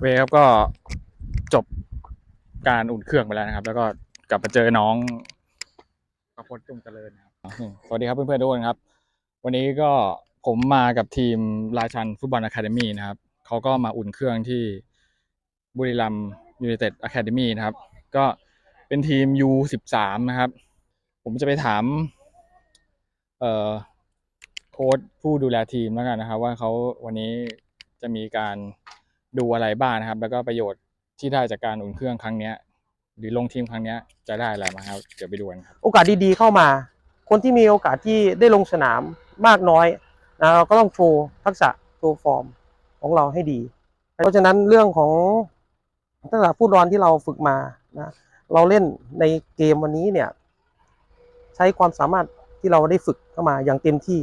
เวครับก็จบการอุ่นเครื่องไปแล้วนะครับ แล้วก็กลับมาเจอน้องประพจน์จงเจริญครับสวัสดีครับเพื่อนๆทุกคนครับ วันนี้ก็ผมมากับทีมราชันฟุตบอลอะคาเดมี่นะครับเขาก็มาอุ่นเครื่องที่บุรีรัมยูไนเต็ดอะคาเดมี่นะครับ ก็เป็นทีม U13 นะครับ ผมจะไปถามเอ่อโค้ชผู้ดูแลทีมแล้วกันนะครับ ว่าเขาวันนี้จะมีการ ดูอะไรบ้างนะครับ แล้วก็ประโยชน์ที่ได้จากการอุ่นเครื่องครั้งเนี้ย หรือลงทีมครั้งเนี้ยจะได้อะไรมาครับเดี๋ยวไปดูกันครับโอกาสดีๆเข้ามา คนที่มีโอกาสที่ได้ลงสนามมากน้อยนะเราก็ต้องโชว์ทักษะโชว์ฟอร์มของเราให้ดี เพราะฉะนั้นเรื่องของทักษะฟุตบอลที่เราฝึกมานะเราเล่นในเกมวันนี้เนี่ยใช้ความสามารถที่เราได้ฝึกเข้ามาอย่างเต็มที่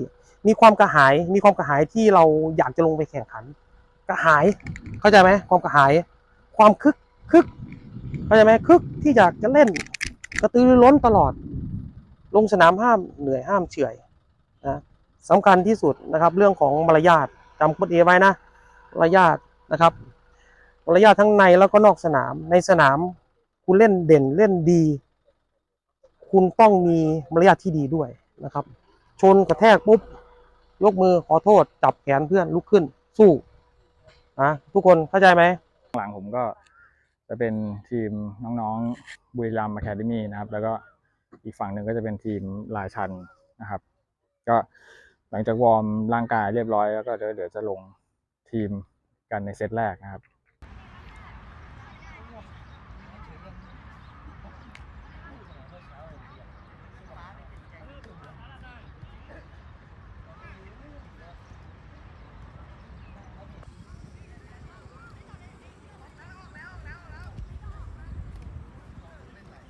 มีความกระหาย มีความกระหายที่เราอยากจะลงไปแข่งขัน กระหาย เข้าใจไหมความกระหาย ความคึกคึกเข้าใจไหมคึกที่อยากจะเล่น กระตือรือร้นตลอด ลงสนามห้ามเหนื่อยห้ามเฉื่อยนะสำคัญที่สุดนะครับ เรื่องของมารยาทจำกฎเอไว้นะมารยาทนะครับมารยาททั้งในแล้วก็นอกสนาม ในสนามคุณเล่นเด่นเล่นดี คุณต้องมีมารยาทที่ดีด้วยนะครับ ชนกระแทกปุ๊บยกมือขอโทษ จับแขนเพื่อนลุกขึ้นสู้ นะทุกคนเข้าใจไหมหลังผมก็จะเป็นทีมน้องๆบุรีรัมย์อะคาเดมี่นะครับ แล้วก็อีกฝั่งหนึ่งก็จะเป็นทีมลายชันนะครับ ก็หลังจากวอร์มร่างกายเรียบร้อยแล้วก็เดี๋ยวจะลงทีมกันในเซตแรกนะครับ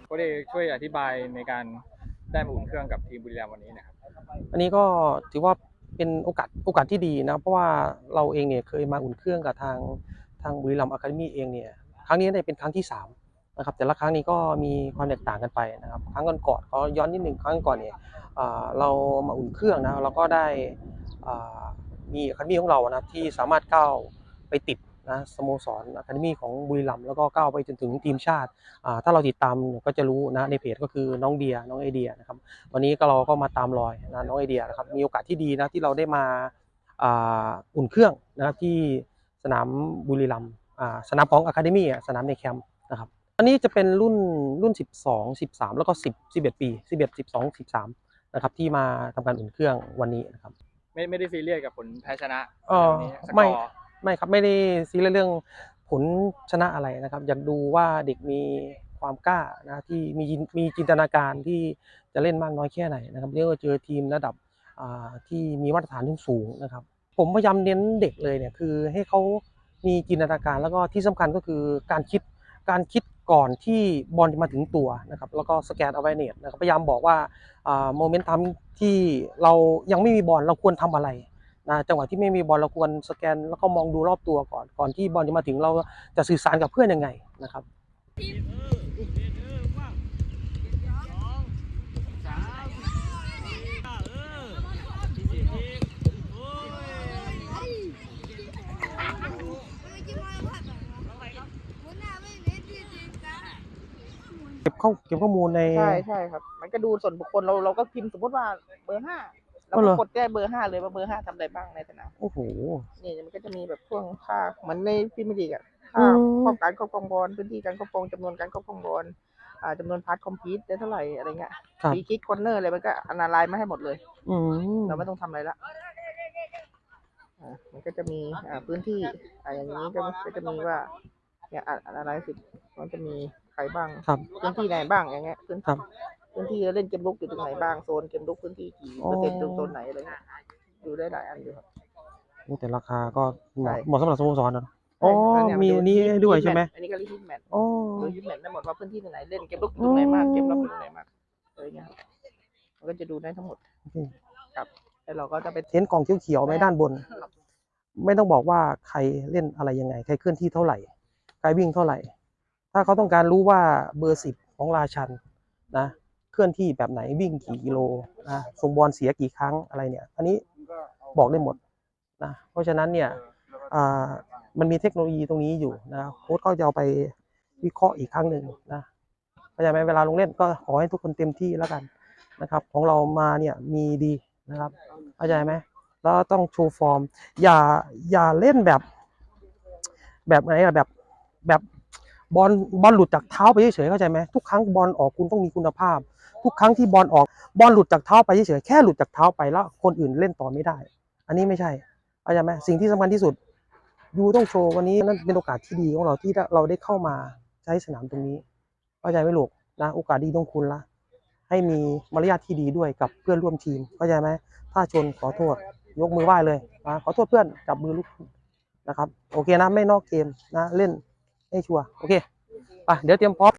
โค้ ช่วยอธิบายในการได้มาอุ่นเครื่องกับทีมบุรีรัมย์วันนี้นะครับ อันนี้ก็ถือว่าเป็นโอกาสโอกาสที่ดีนะเพราะว่าเราเองเนี่ยเคยมาอุ่นเครื่องกับทางทางบุรีรัมย์อะคาเดมี่เองเนี่ยครั้งนี้เนี่ยเป็นครั้งที่สามนะครับแต่ละครั้งนี้ก็มีความแตกต่างกันไปนะครับ ครั้งก่อนๆก็ย้อนนิดหนึ่งครั้งก่อนเนี่ยเรามาอุ่นเครื่องนะเราก็ได้มีอะคาเดมี่ของเรานะที่สามารถก้าวไปติด นะสโมสรอะคาเดมี่ของบุรีรัมย์แล้วก็ก้าวไปจนถึงทีมชาติอ่าถ้าเราติดตามเนี่ยก็จะรู้นะในเพจก็คือน้องเดียน้องไอเดียนะครับวันนี้ก็เราก็มาตามรอยนะน้องไอเดียนะครับมีโอกาสที่ดีนะที่เราได้มาอ่าอุ่นเครื่องนะครับที่สนามบุรีรัมย์อ่าสนามของอะคาเดมี่สนามในแคมป์นะครับอันนี้จะเป็นรุ่นรุ่น 12 13 แล้วก็ 10 11 ปี 11 12 13นะครับที่มาทำการอุ่นเครื่องวันนี้นะครับไม่ไม่ได้ซีเรียสกับผลแพ้ชนะเอ่อวันนี้สกอร์ไม่ ไม่ครับไม่ได้ซีเรียสเรื่องผลชนะอะไรนะครับ อยากดูว่าเด็กมีความกล้านะที่มีมีจินตนาการที่จะเล่นมากน้อยแค่ไหนนะครับเรียกว่าเจอทีมระดับอ่าที่มีมาตรฐานที่สูงนะครับ ผมพยายามเน้นเด็กเลยเนี่ยคือให้เขามีจินตนาการแล้วก็ที่สำคัญก็คือการคิดการคิดก่อนที่บอลจะมาถึงตัวนะครับแล้วก็สแกนเอาไว้เนตนะครับพยายามบอกว่าโมเมนตัมที่เรายังไม่มีบอลเราควรทำอะไร นะจังหวะที่ไม่มีบอลเราควรสแกนแล้วก็มองดูรอบตัวก่อน ก่อนที่บอลจะมาถึงเราจะสื่อสารกับเพื่อนยังไงนะครับเก็บข้อเก็บข้อมูลใน ใช่ใช่ครับ มันก็ดูส่วนบุคคลเราเราก็พิมพ์สมมติว่าเบอร์ห้า เราอ๋อเหรก็อกดได้เบอร์ห้าเลยว่าเบอร์ห้าทำอะไรบ้างในสนามโอ้โหนี่มันก็จะมีแบบช่วงค่าเหมือนในพรีเมียร์ลีกอะอืค่ามครอบการครอบครองบอลพื้นที่การครอบครองจำนวนการครอบครองบอลอ่าจำนวนพาร์ทคอมพิวได้เท่าไหร่อะไรเงี้ยครับฟรีคิกคอร์เนอร์อะไรมันก็อนาลัยมาให้หมดเลยอืมเราไม่ต้องทำอะไรละอ่ามันก็จะมีอ่าพื้นที่อ่าอย่างนี้ก็ก็จะมีว่าเนี่ยอนาลัยสิมันจะมีใครบ้างครับพื้นที่ไหนบ้างอย่างเงี้ยพื้นครับ พื้นที่เล่นเกมลุกอยู่ตรงไหนบ้างโซนเกมลุกพื้นที่กี่อ๋อเปอร์เซ็นต์ตรงโซนไหนอะไรเงี้ยดูได้หลายอันอยู่ครับโอ้แต่ราคาก็เหมาะใช่ เหมาะสำหรับสโมสรนะอ๋อใช่นเยมีดูอันนี้ให้ด้วยใช่ไหมอันนี้ก็รีฮิตแมทอ๋อ ดูฮิตแมทได้หมดว่าพื้นที่ไหนเล่นเกมลุกอยู่ตรงไหนมากอืมเกมรับอยู่ตรงไหนมากอะไรเงี้ยครับมันก็จะดูได้ทั้งหมดโอเค ครับแล้วเราก็จะไป เห็นกล่องเขียวๆไหมด้านบนไม่ต้องบอกว่าใครเล่นอะไรยังไง ใครเคลื่อนที่เท่าไหร่ ใครวิ่งเท่าไหร่ ถ้าเขาต้องการรู้ว่าเบอร์สิบของราชันนะ เคลื่อนที่แบบไหนวิ่งกี่กิโลนะส่งบอลเสียกี่ครั้งอะไรเนี่ย อันนี้บอกได้หมดนะเพราะฉะนั้นเนี่ยอ่ามันมีเทคโนโลยีตรงนี้อยู่นะโค้ชก็จะเอาไปวิเคราะห์อีกครั้งหนึ่งนะเข้าใจไหมเวลาลงเล่นก็ขอให้ทุกคนเต็มที่แล้วกันนะครับ ของเรามาเนี่ยมีดีนะครับเข้าใจไหมแล้วต้องโชว์ฟอร์ม อย่าอย่าเล่นแบบ แบบไหนอะแบบแบบบอลบอลหลุดจากเท้าไปเฉยๆเข้าใจไหมทุกครั้งบอลออกคุณต้องมีคุณภาพ ทุกครั้งที่บอลออกบอลหลุดจากเท้าไปเฉยๆแค่หลุดจากเท้าไปแล้วคนอื่นเล่นต่อไม่ได้ อันนี้ไม่ใช่เข้าใจไหมสิ่งที่สำคัญที่สุดยูต้องโชว์วันนี้นั่นเป็นโอกาสที่ดีของเราที่เราได้เข้ามาใช้สนามตรงนี้เข้าใจไหมลูกนะโอกาสดีต้องคุณละให้มีมารยาทที่ดีด้วยกับเพื่อนร่วมทีมเข้าใจไหมถ้าชนขอโทษ ยกมือไหว้เลยนะขอโทษเพื่อนจับมือลุกนะครับ โอเคนะไม่นอกเกมนะเล่นให้ชัวร์โอเคไปเดี๋ยวเตรียมพร้อม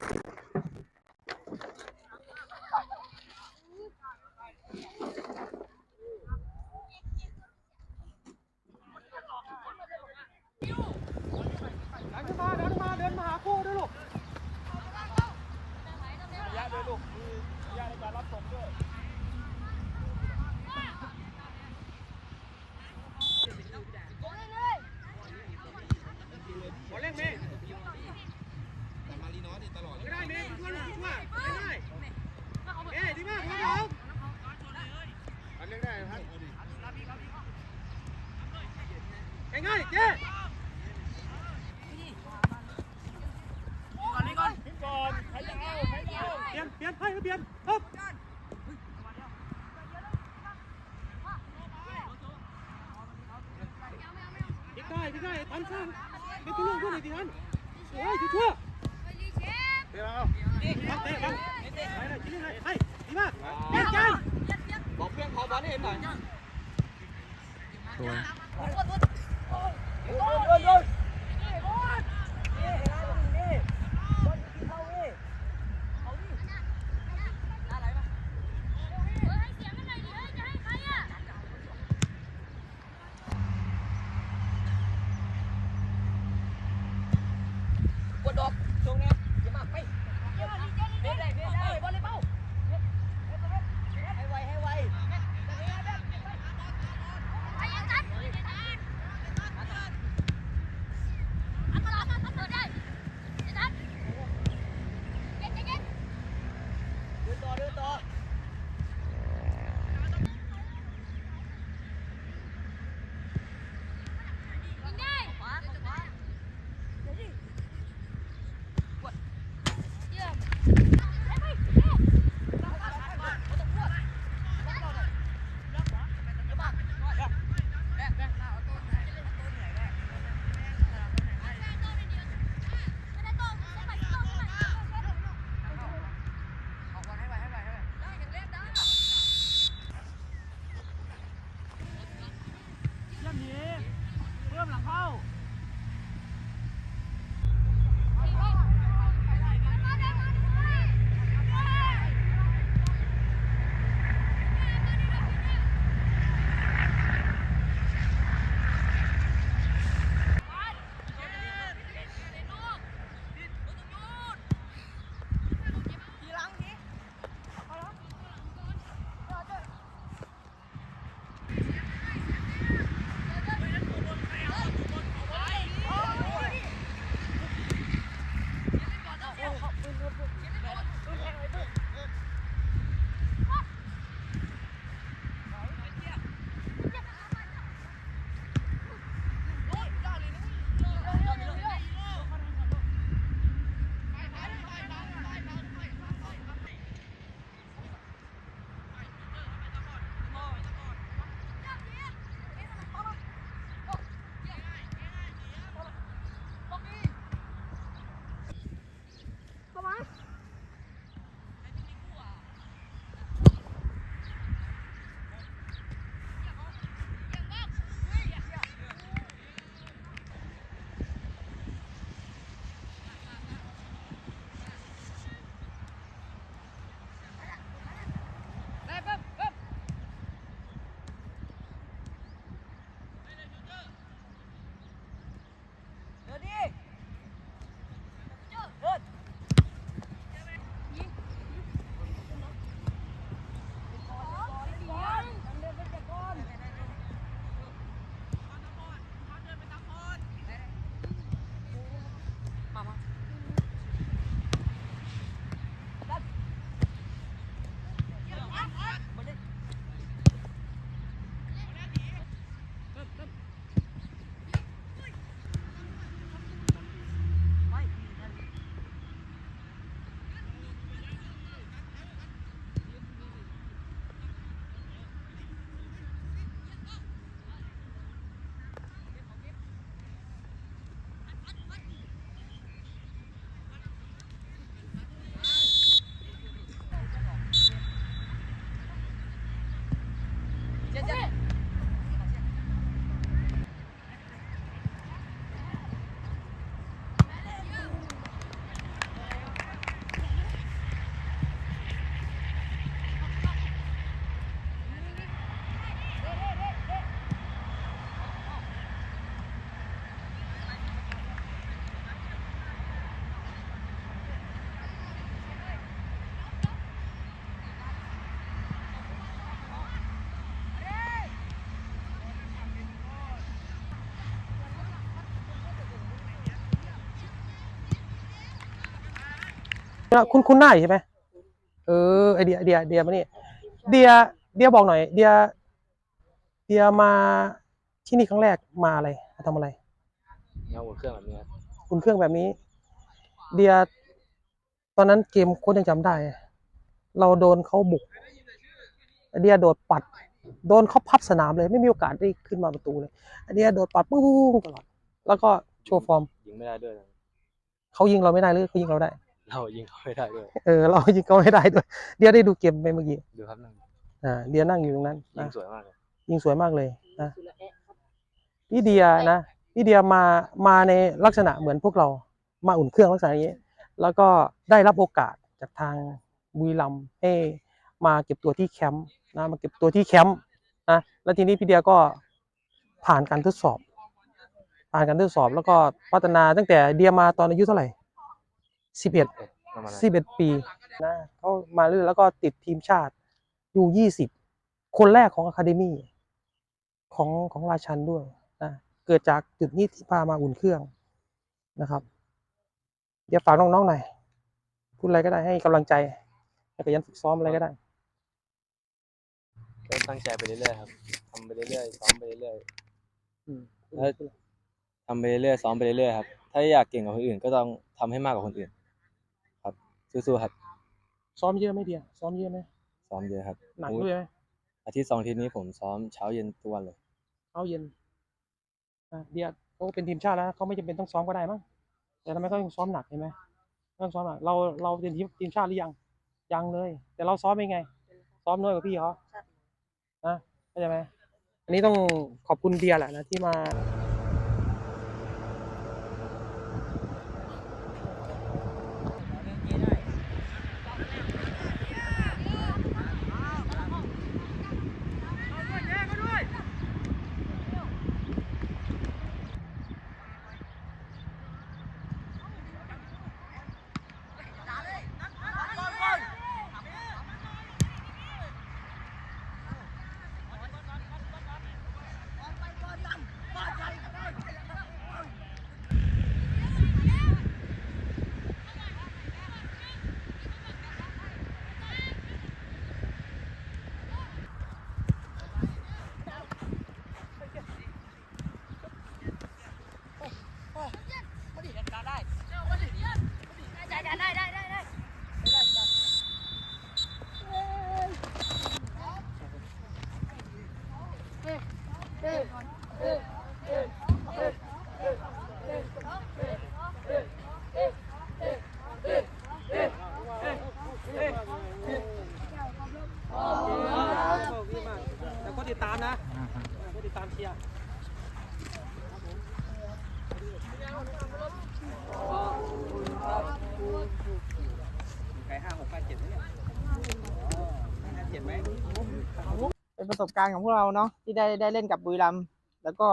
เย้ตอนนี้ก่อนนี่ก่อนเปลี่ยนเปลี่ยนให้เปลี่ยนปึ๊บได้ได้ทันทันไม่ต้องรุ่นไหนที่ทันใช่ชัวร์เต๋อเต๋อเต๋อเต๋อให้ดีมากปึ๊บ บอกเพียงขอบอลให้เห็นหน่อย คุณคุณหน้าอยู่ใช่ไหมเออไอเดียไอเดียไอเดียมานี่เดียเดียบอกหน่อย เดีย เดียมาที่นี่ครั้งแรกมาอะไรมาทำอะไรเอาอุ่นเครื่องแบบนี้ครับอุ่นเครื่องแบบนี้ เดีย ตอนนั้นเกมโค้ชยังจำได้ เราโดนเขาบุก เดียโดดปัด โดนเขาพับสนามเลย ไม่มีโอกาสได้ขึ้นมาประตูเลยเดียโดดปัดปุ้งตลอดแล้วก็โชว์ฟอร์มยิงไม่ได้ด้วยนะเขายิงเราไม่ได้หรือเขายิงเราได้ เรายิงเขาไม่ได้ด้วยเออเรายิงเขาไม่ได้ด้วยเดียได้ดูเกมไปเมื่อกี้ดูครับนั่งอ่าเดียนั่งอยู่ตรงนั้นยิงนะสวยมากเลยยิงสวยมากเลยนะพี่เดียนะพี่เดียมามาในลักษณะเหมือนพวกเรามาอุ่นเครื่องลักษณะอย่างนี้ แล้วก็ได้รับโอกาสจากทางบุรีรัมย์ให้มาเก็บตัวที่แคมป์นะมาเก็บตัวที่แคมป์นะแล้วทีนี้พี่เดียก็ผ่านการทดสอบ ผ่านการทดสอบแล้วก็พัฒนาตั้งแต่เดียมาตอนอายุเท่าไหร่ สิบเอ็ดเอ๊ะประมาณนั้นสิบเอ็ดปีนะเขามาเรื่อยแล้วก็ติดทีมชาติอยู่ยี่สิบคนแรกของอะคาเดมี่ของของราชันด้วยนะเกิดจากจุดนี้ที่พามาอุ่นเครื่องนะครับ เดี๋ยวฝากน้องๆหน่อยพูดอะไรก็ได้ให้กำลังใจให้กับยันฝึกซ้อมอะไรก็ได้ก็ตั้งใจไปเรื่อยๆครับทำไปเรื่อยๆซ้อมไปเรื่อยอืมๆแล้วทำไปเรื่อยๆซ้อมไปเรื่อยๆครับ ถ้าอยากเก่งกว่าคนอื่น ก็ต้องทำให้มากกว่าคนอื่นครับ สู้ๆครับ ซ้อมเยอะไหมเดียซ้อมเยอะไหมซ้อมเยอะครับหนักโอ้ด้วยไหมอาทิตย์สองอาทิตย์นี้ผมซ้อมเช้าเย็นทุกวันเลยเอาเย็นอะเดียเขาก็เป็นทีมชาติแล้วเขาไม่จำเป็นต้องซ้อมก็ได้มั้งแต่ทำไมเขายังซ้อมหนักเห็นไหมต้องซ้อมหนักเราเราเป็นทีมทีมชาติหรือยังยังเลย แต่เราซ้อมเป็นไง ซ้อมน้อยกว่าพี่เขานะเข้าใจไหมอันนี้ต้องขอบคุณเดียแหละนะที่มา แล้วก็ติดตามนะก็ติดตามเชียร์ไก่ ห้าหกแปดเจ็ดเนี่ยเจ็ดไหมเป็นประสบการณ์ของพวกเราเนาะที่ได้ได้เล่นกับบุรีรัมย์แล้วก็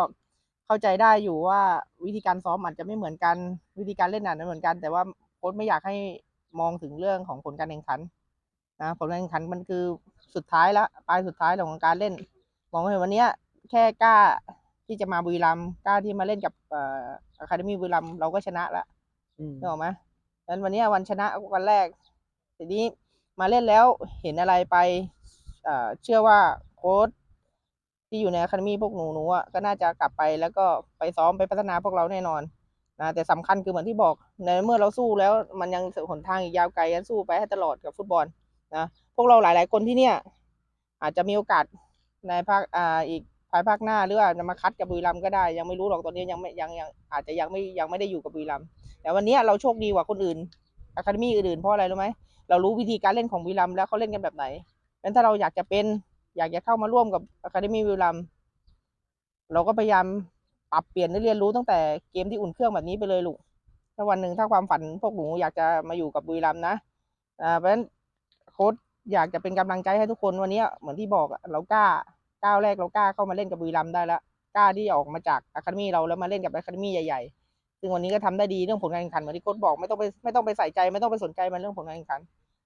เข้าใจได้อยู่ว่าวิธีการซ้อมอาจจะไม่เหมือนกัน วิธีการเล่นอาจจะไม่เหมือนกัน แต่ว่าโค้ชไม่อยากให้มองถึงเรื่องของผลการแข่งขันนะผลการแข่งขันมันคือสุดท้ายละปลายสุดท้ายของการเล่น มองว่าวันเนี้ยแค่กล้าที่จะมาบุรีรัมย์กล้าที่มาเล่นกับเอ่ออะคาเดมี่บุรีรัมย์เราก็ชนะละนึกออกไหมงั้นวันเนี้ยวันชนะวันแรก ทีนี้มาเล่นแล้วเห็นอะไรไปเชื่อว่าโค้ชที่อยู่ในอะคาเดมี่พวกหนูหนูก็น่าจะกลับไปแล้วก็ไปซ้อมไปพัฒนาพวกเราแน่นอนนะแต่สำคัญคือเหมือนที่บอกในเมื่อเราสู้แล้วมันยังหนทางอีกยาวไกลกันสู้ไปให้ตลอดกับฟุตบอลนะพวกเราหลาย ๆ คนที่เนี่ย อาจจะมีโอกาสในภาคอ่าอีกภายภาคหน้าหรือว่าจะมาคัดกับบุรีรัมย์ก็ได้ยังไม่รู้หรอกตอนนี้ยังไม่ยังยังอาจจะยังไม่ยังไม่ได้อยู่กับบุรีรัมย์แต่วันนี้เราโชคดีกว่าคนอื่นอะคาเดมี่อื่นๆเพราะอะไรรู้ไหม เรารู้วิธีการเล่นของบุรีรัมแล้วเขาเล่นกันแบบไหนงั้นถ้าเราอยากจะเป็น อยากจะเข้ามาร่วมกับอะคาเดมี่บุรีรัมเราก็พยายามปรับเปลี่ยนและเรียนรู้ตั้งแต่เกมที่อุ่นเครื่องแบบนี้ไปเลยลูก ถ้าวันหนึ่งถ้าความฝันพวกหนูอยากจะมาอยู่กับบุรีรัมนะอ่าเพราะฉะนั้นโค้ชอยากจะเป็นกำลังใจให้ทุกคนวันนี้เหมือนที่บอกเรากล้าก้าวแรกเรากล้าเข้ามาเล่นกับบุรีรัมได้แล้วกล้าที่จะออกมาจากอะคาเดมี่เราแล้วมาเล่นกับอะคาเดมี่ใหญ่ๆ ซึ่งวันนี้ก็ทำได้ดีเรื่องผลการแข่งขันเหมือนที่โค้ชบอกไม่ต้องไปไม่ต้องไปใส่ใจไม่ต้องไปสนใจมันเรื่องผลการแข่งขัน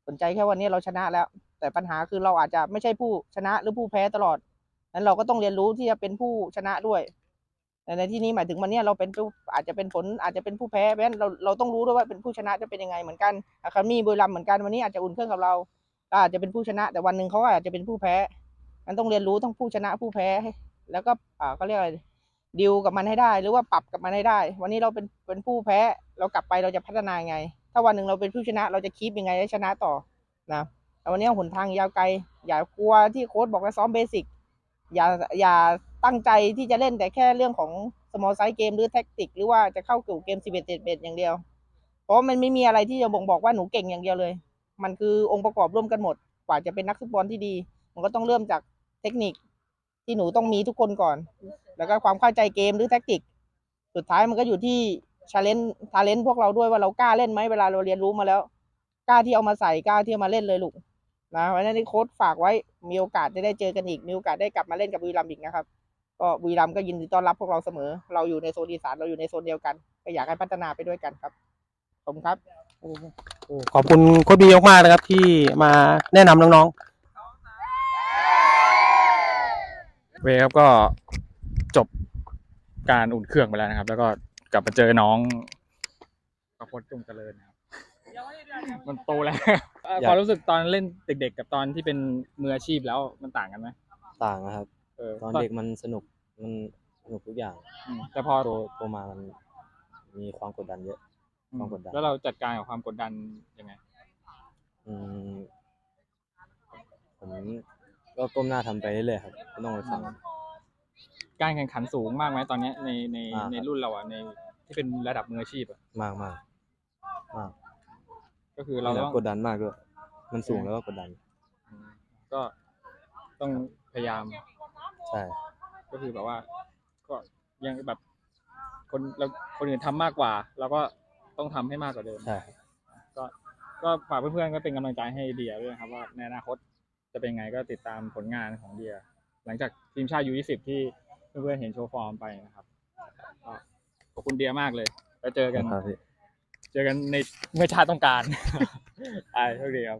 สนใจแค่วันนี้เราชนะแล้ว แต่ปัญหาคือเราอาจจะไม่ใช่ผู้ชนะหรือผู้แพ้ตลอดนั้นเราก็ต้องเรียนรู้ที่จะเป็นผู้ชนะด้วยในที่นี้หมายถึงวันนี้เราเป็นผู้อาจจะเป็นผลอาจจะเป็นผู้แพ้เพราะฉะนั้นเราเราต้องรู้ด้วยว่าเป็นผู้ชนะจะเป็นยังไงเหมือนกันอะคามีบุรีรัมเหมือนกันวันนี้อาจจะอุ่นเครื่องกับเราอาจจะเป็นผู้ชนะ แต่วันหนึ่งเขาอาจจะเป็นผู้แพ้มันต้องเรียนรู้ทั้งผู้ชนะผู้แพ้ แล้วก็อ่าเขาเรียกอะไรดิวกับมันให้ได้ หรือว่าปรับกับมันให้ได้ วันนี้เราเป็นเป็นผู้แพ้ เรากลับไปเราจะพัฒนายังไง ถ้าวันหนึ่งเราเป็นผู้ชนะ เราจะคีปยังไงให้ชนะต่อนะแต่วันนี้หนทางยาวไกล อย่ากลัวที่โค้ชบอกว่าซ้อมเบสิกอย่าอย่าตั้งใจที่จะเล่นแต่แค่เรื่องของ small size เกมหรือแท็กติก หรือว่าจะเข้าเกี่ยวเกม 11 11อย่างเดียว เพราะมันไม่มีอะไรที่จะบ่งบอกว่าหนูเก่งอย่างเดียวเลย มันคือองค์ประกอบร่วมกันหมด กว่าจะเป็นนักฟุตบอลที่ดี มันก็ต้องเริ่มจากเทคนิคที่หนูต้องมีทุกคนก่อน แล้วก็ความเข้าใจเกมหรือแท็กติก สุดท้ายมันก็อยู่ที่ ชาเลนจ์ทาเลนต์พวกเราด้วยว่าเรากล้าเล่นไหมเวลาเราเรียนรู้มาแล้ว กล้าที่เอามาใส่กล้าที่เอามาเล่นเลยลูกนะวันนี้โค้ชฝากไว้มีโอกาสจะได้เจอกันอีกมีโอกาสได้กลับมาเล่นกับบุรีรัมย์อีกนะครับก็บุรีรัมย์ก็ยินดีต้อนรับพวกเราเสมอ เราอยู่ในโซนอีสานเราอยู่ในโซนเดียวกัน ก็อยากให้พัฒนาไปด้วยกันครับขอบคุณครับโอ้ขอบคุณโค้ชบีมากๆนะครับ ที่มาแนะนำน้องเวครับก็จบการอุ่นเครื่องไปแล้วนะครับ แล้วก็ กลับมาเจอน้องประพจน์จงเจริญนะครับ มันโตแล้วเอ่ออยาก ความรู้สึกตอนเล่นเด็กๆ กับตอนที่เป็นมืออาชีพแล้วมันต่างกันไหมต่างนะครับ เออตอนเด็กมันสนุกมันสนุกทุกอย่างอืมแต่พอโตโตมามันมีความกดดันเยอะ ความกดดัน แล้วเราจัดการกับความกดดันยังไง อืมผมก็ก้มหน้าทำไปเรื่อยๆครับไม่ต้องไปฟัง การแข่งขันสูงมากไหมตอนเนี้ยในในมากครับ ในรุ่นเราอะในที่เป็นระดับมืออาชีพอะมากมากมากก็คือเราต้อง กดดันมากด้วยมันสูงแล้วก็กดดันอืมก็ต้องพยายามใช่ ก็คือแบบว่า ก็ยังแบบ คนเราคนอื่นทำมากกว่าเราก็ต้องทำให้มากกว่าเดิม ใช่ครับก็ก็ฝากเพื่อนๆก็เป็นกำลังใจให้เดียด้วยนะครับ ว่าในอนาคตจะเป็นไงก็ติดตามผลงานของเดีย หลังจากทีมชาติยูยี่สิบที่ เพื่อนๆเห็นโชว์ฟอร์มไปนะครับก็ขอบคุณเดียมากเลยแล้วเจอกัน ครับพี่ เจอกันในเมื่อชาติต้องการ ใช่โชคดีครับ